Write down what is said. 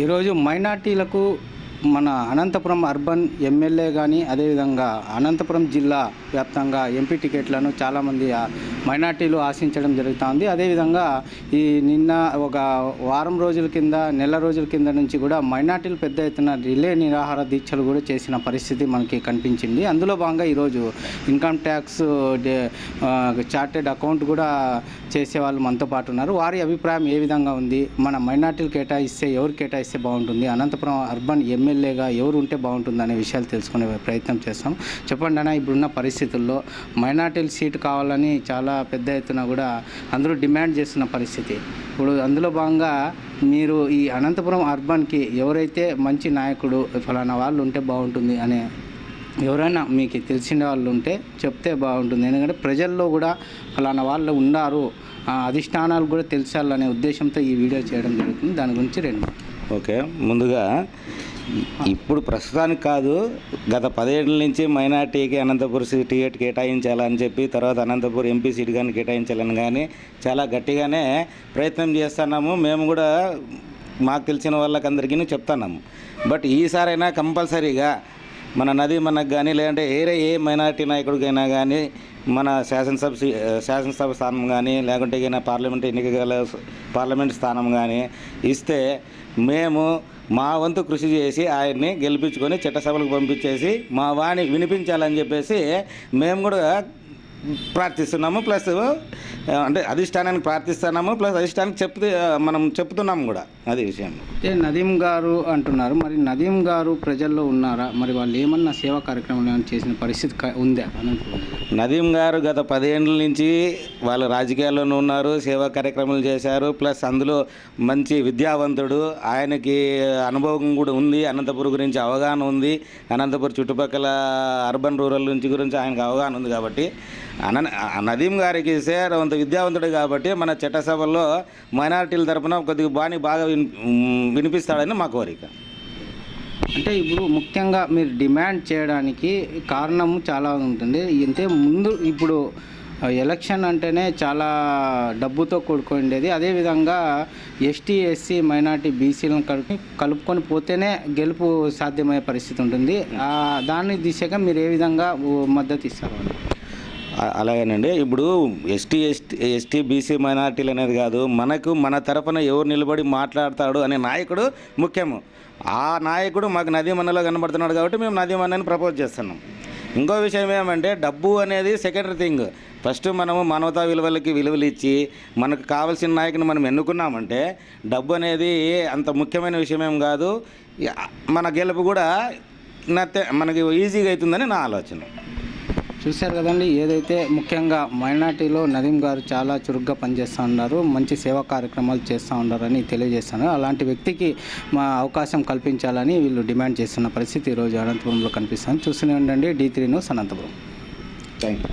ఈరోజు మైనార్టీలకు మన అనంతపురం అర్బన్ ఎమ్మెల్యే కానీ అదేవిధంగా అనంతపురం జిల్లా వ్యాప్తంగా ఎంపీ టికెట్లను చాలామంది మైనార్టీలు ఆశించడం జరుగుతుంది. అదేవిధంగా ఈ నిన్న ఒక వారం రోజుల కింద నెల రోజుల కింద నుంచి కూడా మైనార్టీలు పెద్ద ఎత్తున రిలే నిరాహార దీక్షలు కూడా చేసిన పరిస్థితి మనకి కనిపించింది. అందులో భాగంగా ఈరోజు ఇన్కమ్ ట్యాక్స్ చార్టెడ్ అకౌంట్ కూడా చేసే వాళ్ళు మనతో పాటు ఉన్నారు. వారి అభిప్రాయం ఏ విధంగా ఉంది? మన మైనార్టీలు కేటాయిస్తే ఎవరు కేటాయిస్తే బాగుంటుంది? అనంతపురం అర్బన్ ఎమ్మెల్యేగా ఎవరు ఉంటే బాగుంటుంది అనే విషయాలు తెలుసుకునే ప్రయత్నం చేస్తాం. చెప్పండి అన్న ఇప్పుడున్న పరిస్థితుల్లో మైనార్టీల సీటు కావాలని చాలా పెద్ద ఎత్తున కూడా అందరూ డిమాండ్ చేస్తున్న పరిస్థితి. ఇప్పుడు అందులో భాగంగా మీరు ఈ అనంతపురం అర్బన్కి ఎవరైతే మంచి నాయకుడు ఫలానా వాళ్ళు ఉంటే బాగుంటుంది అనే ఎవరైనా మీకు తెలిసిన వాళ్ళు ఉంటే చెప్తే బాగుంటుంది. ఎందుకంటే ప్రజల్లో కూడా ఫలానా వాళ్ళు ఉన్నారు. ఆ అధిష్టానాలు కూడా తెలిసాలనే ఉద్దేశంతో ఈ వీడియో చేయడం జరుగుతుంది. దాని గురించి రెండు ఓకే. ముందుగా ఇప్పుడు ప్రస్తుతానికి కాదు గత పదేళ్ళ నుంచి మైనార్టీకి అనంతపురం సీ- టికెట్ కేటాయించాలని చెప్పి తర్వాత అనంతపురం ఎంపీ సీట్ కానీ కేటాయించాలని కానీ చాలా గట్టిగానే ప్రయత్నం చేస్తున్నాము. మేము కూడా మాకు తెలిసిన వాళ్ళకందరికీ చెప్తున్నాము. బట్ ఈసారైనా కంపల్సరీగా మన నది మనకు కానీ లేదంటే ఏరే ఏ మైనారిటీ నాయకుడికైనా కానీ మన శాసనసభ శాసనసభ స్థానం కానీ లేకుంటే ఏదైనా పార్లమెంట్ ఎన్నికల పార్లమెంట్ స్థానం కానీ ఇస్తే మేము మా వంతు కృషి చేసి ఆయన్ని గెలిపించుకొని చట్టసభలకు పంపించేసి మా వాణి వినిపించాలని చెప్పేసి మేము కూడా ప్రార్థిస్తున్నాము ప్లస్ అంటే అధిష్టానానికి ప్రార్థిస్తున్నాము ప్లస్ అధిష్టానానికి చెప్తే మనం చెప్తున్నాము కూడా అది విషయం. అయితే నదీం గారు అంటున్నారు మరి నదీం గారు ప్రజల్లో ఉన్నారా? మరి వాళ్ళు ఏమన్నా సేవా కార్యక్రమాలు ఏమైనా చేసిన పరిస్థితి ఉందా? నదీం గారు గత పదేళ్ళ నుంచి వాళ్ళు రాజకీయాల్లోనూ ఉన్నారు సేవా కార్యక్రమాలు చేశారు ప్లస్ అందులో మంచి విద్యావంతుడు ఆయనకి అనుభవం కూడా ఉంది అనంతపురం గురించి అవగాహన ఉంది అనంతపురం చుట్టుపక్కల అర్బన్ రూరల్ నుంచి గురించి ఆయనకు అవగాహన ఉంది కాబట్టి అన నదీం గారికి సార్ అంత విద్యావంతుడు కాబట్టి మన చట్టసభల్లో మైనారిటీల తరపున కొద్దిగా బాని బాగా విని వినిపిస్తాడని మా కోరిక. అంటే ఇప్పుడు ముఖ్యంగా మీరు డిమాండ్ చేయడానికి కారణము చాలా ఉంటుంది. అంటే ముందు ఇప్పుడు ఎలక్షన్ అంటేనే చాలా డబ్బుతో కూడుకుండేది అదేవిధంగా ఎస్టీ ఎస్సీ మైనార్టీ బీసీలను కలిపి కలుపుకొని పోతేనే గెలుపు సాధ్యమయ్యే పరిస్థితి ఉంటుంది. దాన్ని దాని దిశగా మీరు ఏ విధంగా మద్దతు ఇస్తారు? అలాగేనండి. ఇప్పుడు ఎస్టీ ఎస్టీ ఎస్టీ బీసీ మైనార్టీలు అనేది కాదు మనకు మన తరఫున ఎవరు నిలబడి మాట్లాడతాడు అనే నాయకుడు ముఖ్యము. ఆ నాయకుడు మాకు నదీ మన్నలో కనబడుతున్నాడు కాబట్టి మేము నదీ మన్నని ప్రపోజ్ చేస్తున్నాం. ఇంకో విషయం ఏమంటే డబ్బు అనేది సెకండరీ థింగ్. ఫస్ట్ మనము మానవతా విలువలకి విలువలు ఇచ్చి మనకు కావాల్సిన నాయకుని మనం ఎన్నుకున్నామంటే డబ్బు అనేది అంత ముఖ్యమైన విషయం ఏం కాదు. మన గెలుపు కూడా నత్తే మనకి ఈజీగా అవుతుందని నా ఆలోచన. చూశారు కదండి ఏదైతే ముఖ్యంగా మైనార్టీలో నదీం గారు చాలా చురుగ్గా పనిచేస్తూ ఉన్నారు మంచి సేవా కార్యక్రమాలు చేస్తూ ఉన్నారని తెలియజేస్తాను అలాంటి వ్యక్తికి మా అవకాశం కల్పించాలని వీళ్ళు డిమాండ్ చేస్తున్న పరిస్థితి ఈరోజు అనంతపురంలో కనిపిస్తుంది. చూస్తూనే ఉండండి D three news Anantapuram. Thank you